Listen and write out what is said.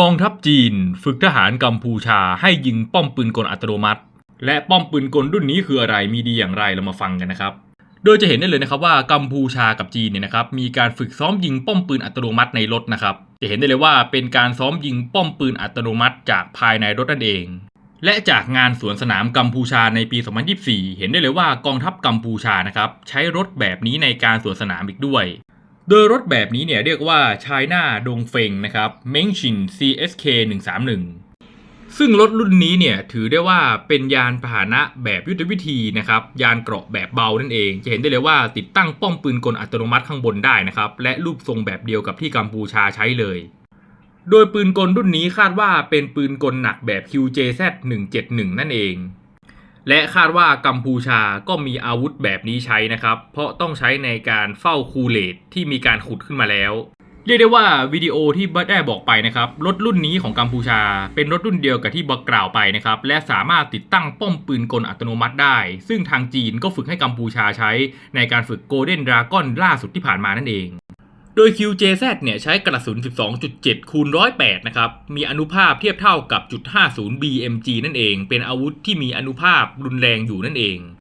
กองทัพจีนฝึกทหารกัมพูชาให้ยิงป้อมปืนกลอัตโนมัติ และป้อมปืนกลรุ่นนี้คืออะไรมีดีอย่างไรเรามาฟังกันนะครับ โดยจะเห็นได้เลยนะครับว่ากัมพูชากับจีนเนี่ยนะครับมีการฝึกซ้อมยิงป้อมปืนอัตโนมัติในรถนะครับ จะเห็นได้เลยว่าเป็นการซ้อมยิงป้อมปืนอัตโนมัติจากภายในรถนั่นเอง และจากงานสวนสนามกัมพูชาในปี 2024 เห็นได้เลยว่ากองทัพกัมพูชานะครับใช้รถแบบนี้ในการสวนสนามอีกด้วย โดยรถแบบนี้เนี่ยเรียกว่า China ดงเฟงนะครับ m e n c h i n CSK 131 ซึ่งรถรุ่นนี้เนี่ยถือได้ว่าเป็นยานพาหนะแบบยุทธวิธีนะครับยานเกราะแบบเบานั่นเอง จะเห็นได้เลยว่าติดตั้งป้อมปืนกลอัตโนมัติข้างบนได้นะครับและรูปทรงแบบเดียวกับที่กัมพูชาใช้เลย โดยปืนกลรุ่นนี้คาดว่าเป็นปืนกลหนักแบบ QJZ 171 นั่นเอง และคาดว่ากัมพูชาก็มีอาวุธแบบนี้ใช้นะครับ เพราะต้องใช้ในการเฝ้าคูเลตที่มีการขุดขึ้นมาแล้วเรียกได้ว่าวิดีโอที่ได้บอกไปนะครับรถรุ่นนี้ของกัมพูชา เป็นรถรุ่นเดียวกับที่บอกกล่าวไปนะครับและสามารถติดตั้งป้อมปืนกลอัตโนมัติได้ ซึ่งทางจีนก็ฝึกให้กัมพูชาใช้ในการฝึกโกลเด้นดราก้อนล่าสุดที่ผ่านมานั่นเอง โดย QJZ เนี่ยใช้กระสุน 12.7 คูณ 108 นะครับ มีอนุภาพเทียบเท่ากับจุด50 BMG นั่นเอง เป็นอาวุธที่มีอนุภาพรุนแรงอยู่นั่นเอง